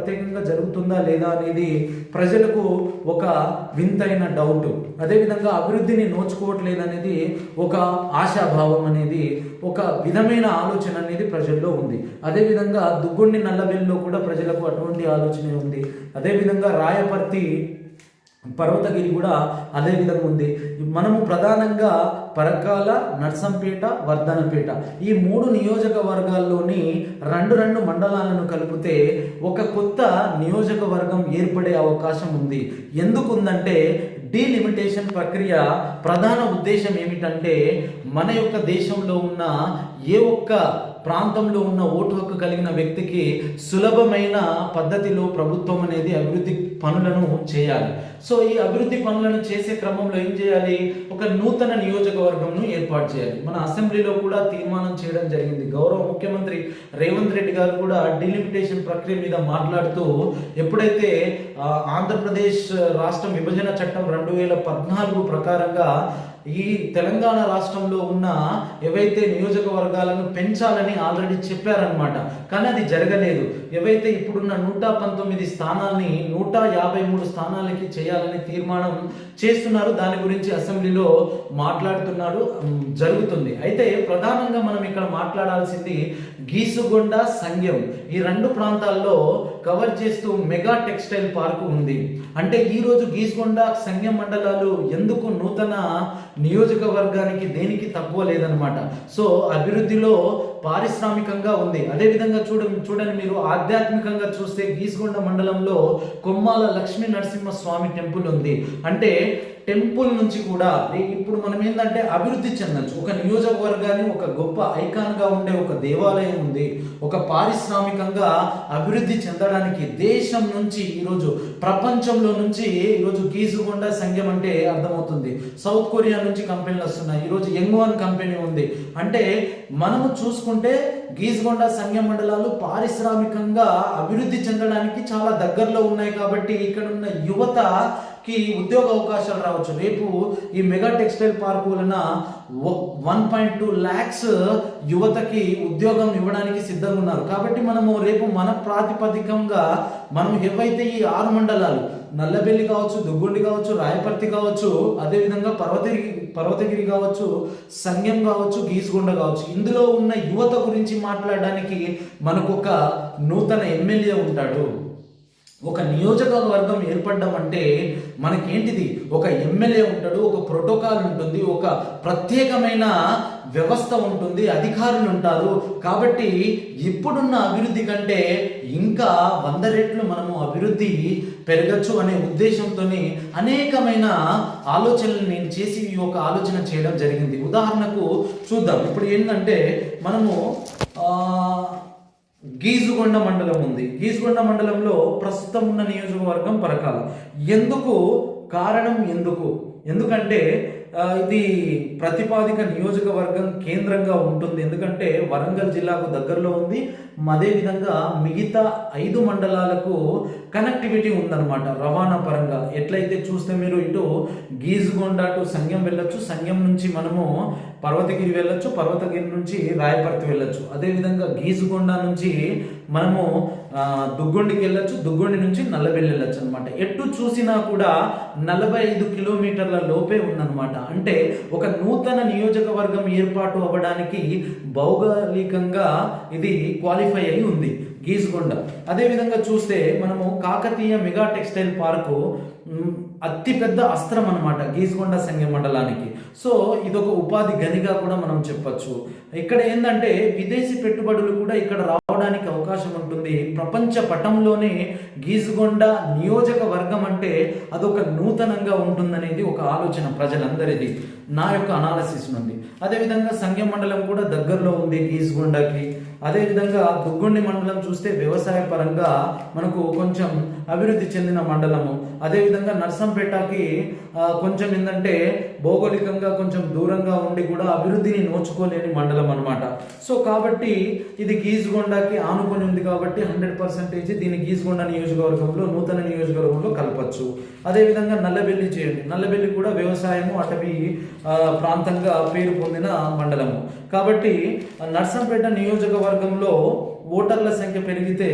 ప్రత్యేకంగా జరుగుతుందా లేదా అనేది ప్రజలకు ఒక వింతైన డౌట్ అదేవిధంగా అభివృద్ధిని నోచుకోవట్లేదు అనేది ఒక ఆశాభావం అనేది ఒక విధమైన ఆలోచన అనేది ప్రజల్లో ఉంది. అదేవిధంగా దుగ్గుండి నల్లబెల్లిలో కూడా ప్రజలకు అటువంటి ఆలోచన ఉంది. అదేవిధంగా రాయపర్తి పర్వతగిరి కూడా అదే విధంగా ఉంది. మనము ప్రధానంగా పరకాల నర్సంపేట వర్ధనపేట ఈ మూడు నియోజకవర్గాల్లోని రెండు రెండు మండలాలను కలిపితే ఒక కొత్త నియోజకవర్గం ఏర్పడే అవకాశం ఉంది. ఎందుకు ఉందంటే డీలిమిటేషన్ ప్రక్రియ ప్రధాన ఉద్దేశం ఏమిటంటే మన యొక్క దేశంలో ఉన్న ఏ ఒక్క ప్రాంతంలో ఉన్న ఓటు హక్కు కలిగిన వ్యక్తికి సులభమైన పద్ధతిలో ప్రభుత్వం అనేది అభివృద్ధి పనులను చేయాలి. సో ఈ అభివృద్ధి పనులను చేసే క్రమంలో ఏం చేయాలి? ఒక నూతన నియోజకవర్గంను ఏర్పాటు చేయాలి. మన అసెంబ్లీలో కూడా తీర్మానం చేయడం జరిగింది. గౌరవ ముఖ్యమంత్రి రేవంత్ రెడ్డి గారు కూడా డిలిమిటేషన్ ప్రక్రియ మీద మాట్లాడుతూ ఎప్పుడైతే ఆంధ్రప్రదేశ్ రాష్ట్రం విభజన చట్టం రెండు వేల పద్నాలుగు ప్రకారంగా ఈ తెలంగాణ రాష్ట్రంలో ఉన్న ఏవైతే నియోజకవర్గాలను పెంచాలని ఆల్రెడీ చెప్పారనమాట కానీ అది జరగలేదు. ఏవైతే ఇప్పుడున్న నూట పంతొమ్మిది స్థానాల్ని నూట యాభై మూడు స్థానాలకి చేయాలని తీర్మానం చేస్తున్నారు. దాని గురించి అసెంబ్లీలో మాట్లాడుతున్నారు జరుగుతుంది. అయితే ప్రధానంగా మనం ఇక్కడ మాట్లాడాల్సింది గీసుగొండ సంఘం ఈ రెండు ప్రాంతాల్లో కవర్ చేస్తూ మెగా టెక్స్టైల్ పార్క్ ఉంది. అంటే ఈరోజు గీసుగొండ సంఘం మండలాలు ఎందుకు నూతన నియోజకవర్గానికి దేనికి తక్కువ లేదనమాట సో అభివృద్ధిలో పారిశ్రామికంగా ఉంది. అదేవిధంగా చూడ చూడండి మీరు ఆధ్యాత్మికంగా చూస్తే గీసుగొండ మండలంలో కొమ్మాల లక్ష్మీ నరసింహ స్వామి టెంపుల్ ఉంది. అంటే టెంపుల్ నుంచి కూడా ఇప్పుడు మనం ఏంటంటే అభివృద్ధి చెందొచ్చు. ఒక నియోజకవర్గాన్ని ఒక గొప్ప ఐకాన్గా ఉండే ఒక దేవాలయం ఉంది. ఒక పారిశ్రామికంగా అభివృద్ధి చెందడానికి దేశం నుంచి ఈరోజు ప్రపంచంలో నుంచి ఈరోజు గీసుగొండ సంఘం అంటే అర్థమవుతుంది. సౌత్ కొరియా నుంచి కంపెనీలు వస్తున్నాయి. ఈరోజు యంగ్వాన్ కంపెనీ ఉంది. అంటే మనము చూసుకుంటే గీజ్గొండ సంఘ మండలాలు పారిశ్రామికంగా అభివృద్ధి చెందడానికి చాలా దగ్గరలో ఉన్నాయి కాబట్టి ఇక్కడ ఉన్న యువత కి ఉద్యోగ అవకాశాలు రావచ్చు. రేపు ఈ మెగా టెక్స్టైల్ పార్క్ వలన వన్ పాయింట్ టూ ల్యాక్స్ యువతకి ఉద్యోగం ఇవ్వడానికి సిద్ధంగా ఉన్నారు కాబట్టి మనము రేపు మన ప్రాతిపదికంగా మనం ఏవైతే ఈ ఆరు మండలాలు నల్లబెల్లి కావచ్చు దుగ్గుండి కావచ్చు రాయపర్తి కావచ్చు అదేవిధంగా పర్వతగిరి పర్వతగిరి కావచ్చు సంఘం కావచ్చు గీసుగుండ కావచ్చు ఇందులో ఉన్న యువత గురించి మాట్లాడడానికి మనకు ఒక నూతన ఎమ్మెల్యే ఉంటాడు. ఒక నియోజకవర్గం ఏర్పడడం అంటే మనకేంటిది? ఒక ఎమ్మెల్యే ఉంటాడు ఒక ప్రోటోకాల్ ఉంటుంది ఒక ప్రత్యేకమైన వ్యవస్థ ఉంటుంది అధికారులు ఉంటారు. కాబట్టి ఇప్పుడున్న అభివృద్ధి కంటే ఇంకా వంద రెట్లు మనము అభివృద్ధి పెరగచ్చు అనే ఉద్దేశంతోనే అనేకమైన ఆలోచనలు నేను చేసి ఈ యొక్క ఆలోచన చేయడం జరిగింది. ఉదాహరణకు చూద్దాం. ఇప్పుడు ఏంటంటే మనము గీజుగొండ మండలం ఉంది. గీజుగొండ మండలంలో ప్రస్తుతం ఉన్న నియోజకవర్గం పరకాల. ఎందుకు? కారణం ఎందుకు? ఎందుకంటే ఇది ప్రతిపాదిక నియోజకవర్గం కేంద్రంగా ఉంటుంది. ఎందుకంటే వరంగల్ జిల్లాకు దగ్గరలో ఉంది. అదేవిధంగా మిగతా ఐదు మండలాలకు కనెక్టివిటీ ఉందన్నమాట రవాణా పరంగా. ఎట్లయితే చూస్తే మీరు ఇటు గీజుగొండ టు సంఘం వెళ్ళొచ్చు. సంఘం నుంచి మనము పర్వతగిరి వెళ్ళొచ్చు. పర్వతగిరి నుంచి రాయపర్తి వెళ్ళొచ్చు. అదేవిధంగా గీజుగొండ నుంచి మనము దుగ్గుండికి దుగ్గొండికి వెళ్ళొచ్చు నుంచి నల్లబెల్లి వెళ్ళొచ్చు అనమాట ఎటు చూసినా కూడా నలభై ఐదు కిలోమీటర్ల లోపే ఉందన్నమాట. అంటే ఒక నూతన నియోజకవర్గం ఏర్పాటు అవ్వడానికి భౌగోళికంగా ఇది క్వాలిఫై అయి ఉంది గీసుగొండ అదేవిధంగా చూస్తే మనము కాకతీయ మెగా టెక్స్టైల్ పార్కు అతిపెద్ద అస్త్రం అనమాట గీసుగొండ సంఘ మండలానికి. సో ఇదొక ఉపాధి గనిగా కూడా మనం చెప్పచ్చు. ఇక్కడ ఏంటంటే విదేశీ పెట్టుబడులు కూడా ఇక్కడ రావడానికి అవకాశం ఉంటుంది. ప్రపంచ పటంలోనే గీజుగొండ నియోజకవర్గం అంటే అదొక నూతనంగా ఉంటుందనేది ఒక ఆలోచన ప్రజలందరిది. నా యొక్క అనాలసిస్ నుండి. అదేవిధంగా సంఘం మండలం కూడా దగ్గరలో ఉంది గీజుగొండకి. అదేవిధంగా దుగ్గుండి మండలం చూస్తే వ్యవసాయ పరంగా మనకు కొంచెం అభివృద్ధి చెందిన మండలము. అదేవిధంగా నర్సంపేటకి కొంచెం ఏంటంటే భౌగోళికంగా కొంచెం దూరంగా ఉండి కూడా అభివృద్ధిని నోచుకోలేని మండలం అనమాట సో కాబట్టి ఇది గీజుగొండకి ఆనుకొని ఉంది కాబట్టి హండ్రెడ్ పర్సెంటేజ్ దీన్ని గీజుగొండ నియోజకవర్గంలో నూతన నియోజకవర్గంలో కలపచ్చు. అదేవిధంగా నల్లబెల్లి చేయండి. నల్లబెల్లి కూడా వ్యవసాయము అటవీ ప్రాంతంగా పేరు పొందిన మండలము. కాబట్టి నర్సంపేట నియోజకవర్గంలో ఓటర్ల సంఖ్య పెరిగితే